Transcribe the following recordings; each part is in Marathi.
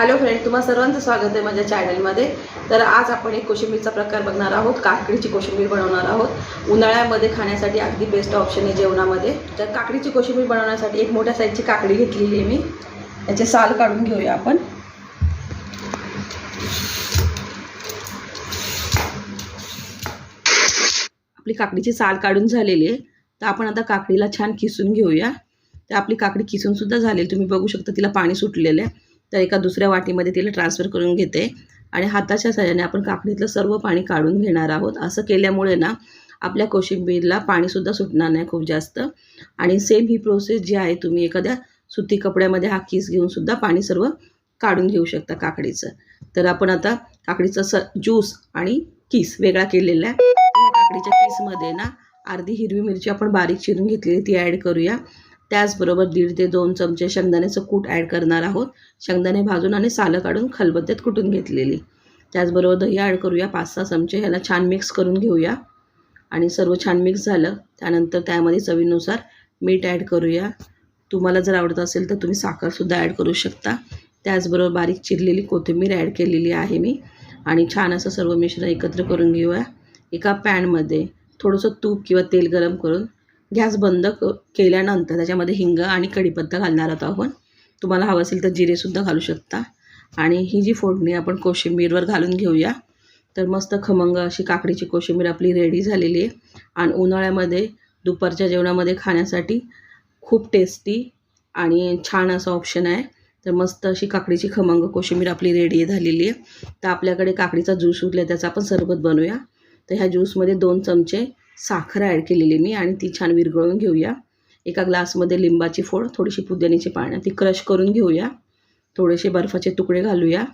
हॅलो फ्रेंड तुम्हा सर्वांचं स्वागत आहे माझ्या चॅनलमध्ये. तर आज आपण एक कोशिंबीरचा प्रकार बघणार आहोत काकडीची कोशिंबीर बनवणार आहोत. उन्हाळ्यामध्ये खाण्यासाठी अगदी बेस्ट ऑप्शन आहे जेवणामध्ये. तर काकडीची कोशिंबीर बनवण्यासाठी एक मोठ्या साईजची काकडी घेतलेली आहे मी. याचे साल काढून घेऊया आपण. आपली काकडीची साल काढून झालेली आहे. तर आपण आता काकडीला छान किसून घेऊया. तर आपली काकडी किसून सुद्धा झालेली तुम्ही बघू शकता तिला पाणी सुटलेलं आहे. तर एका दुसऱ्या वाटीमध्ये तिला ट्रान्सफर करून घेते. आणि हाताच्या सहाय्याने आपण काकडीतलं सर्व पाणी काढून घेणार आहोत. असं केल्यामुळे ना आपल्या कोशिंबीरला पाणीसुद्धा सुटणार नाही खूप जास्त. आणि सेम ही प्रोसेस जी आहे तुम्ही एखाद्या सुती कपड्यामध्ये हा किस घेऊन सुद्धा पाणी सर्व काढून घेऊ शकता काकडीचं. तर आपण आता काकडीचा स ज्यूस आणि किस वेगळा केलेला आहे. या काकडीच्या किसमध्ये ना अर्धी हिरवी मिरची आपण बारीक चिरून घेतलेली ती ॲड करूया. त्याचबरोबर दीड ते दोन चमचे शेंगदाण्याचं कूट ॲड करणार आहोत. शेंगदाणे भाजून आणि सालं काढून खलबत्त्यात कुटून घेतलेली. त्याचबरोबर दही ॲड करूया. पाच सहा चमचे ह्याला छान मिक्स करून घेऊया. आणि सर्व छान मिक्स झालं. त्यानंतर त्यामध्ये चवीनुसार मीठ ॲड करूया. तुम्हाला जर आवडत असेल तर तुम्ही साखरसुद्धा ॲड करू शकता. त्याचबरोबर बारीक चिरलेली कोथिंबीर ॲड केलेली आहे मी. आणि छान असं सर्व मिश्रण एकत्र करून घेऊया. एका पॅनमध्ये थोडंसं तूप किंवा तेल गरम करून गॅस बंद क केल्यानंतर त्याच्यामध्ये हिंग आणि कढीपत्ता घालणार आहोत आपण. तुम्हाला हवं असेल तर जिरेसुद्धा घालू शकता. आणि ही जी फोडणी आपण कोशिंबीरवर घालून घेऊया. तर मस्त खमंग अशी काकडीची कोशिंबीर आपली रेडी झालेली आहे. आणि उन्हाळ्यामध्ये दुपारच्या जेवणामध्ये खाण्यासाठी खूप टेस्टी आणि छान असं ऑप्शन आहे. तर मस्त अशी काकडीची खमंग कोशिंबीर आपली रेडी झालेली आहे. तर आपल्याकडे काकडीचा ज्यूस उरला त्याचा आपण सरबत बनवूया. तर ह्या ज्यूसमध्ये दोन चमचे साखर ॲड केलेली मी आणि ती छान विरघळून घेऊया. एका ग्लासमध्ये लिंबाची फोड थोडीशी पुदिन्याची पानं ती क्रश करून घेऊया. थोडेसे बर्फाचे तुकडे घालूया.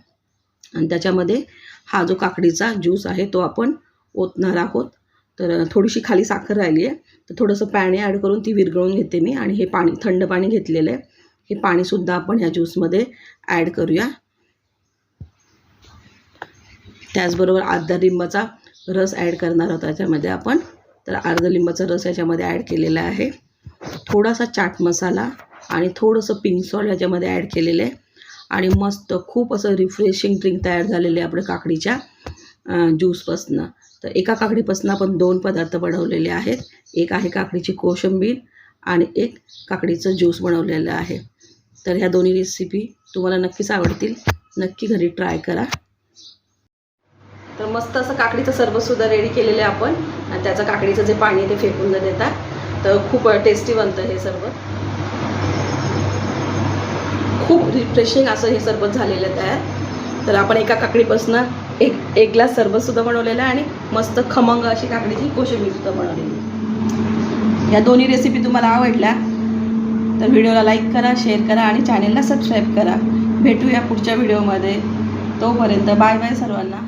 आणि त्याच्यामध्ये हा जो काकडीचा ज्यूस आहे तो आपण ओतणार आहोत. तर थोडीशी खाली साखर राहिली आहे. तर थोडंसं पाणी ॲड करून ती विरघळून घेते मी आणि हे पाणी थंड पाणी घेतलेलं आहे. हे पाणीसुद्धा आपण ह्या ज्यूसमध्ये ॲड करूया. त्याचबरोबर अर्धा लिंबाचा रस ॲड करणार आहोत. त्याच्यामध्ये आपण तर अर्धा लिंबाचा रस याच्यामध्ये ॲड केलेला आहे. थोडासा चाट मसाला आणि थोडंसं पिंक सॉल्ट याच्यामध्ये ॲड केलेलं आहे. आणि मस्त खूप असं रिफ्रेशिंग ड्रिंक तयार झालेले आहे आपल्या काकडीच्या ज्यूसपासनं तर एका काकडीपासून आपण दोन पदार्थ बनवलेले आहेत. एक आहे काकडीची कोशिंबीर आणि एक काकडीचं ज्यूस बनवलेलं आहे. तर ह्या दोन्ही रेसिपी तुम्हाला नक्कीच आवडतील. नक्की घरी ट्राय करा. तर मस्त असं काकडीचं सर्वसुद्धा रेडी केलेलं आहे आपण. आणि त्याचं काकडीचं जे पाणी आहे ते फेकून जर देतात तर खूप टेस्टी बनतं हे सर्व. खूप रिफ्रेशिंग असं हे सरबत झालेलं आहे. तयार तर आपण एका काकडीपासून एक एक ग्लास सरबतसुद्धा बनवलेलं आहे आणि मस्त खमंग अशी काकडीची कोशिंबीरसुद्धा बनवलेली या दोन्ही रेसिपी तुम्हाला आवडल्या तर व्हिडिओला लाईक करा शेअर करा आणि चॅनेलला सबस्क्राईब करा. भेटूया पुढच्या व्हिडिओमध्ये तोपर्यंत बाय बाय सर्वांना.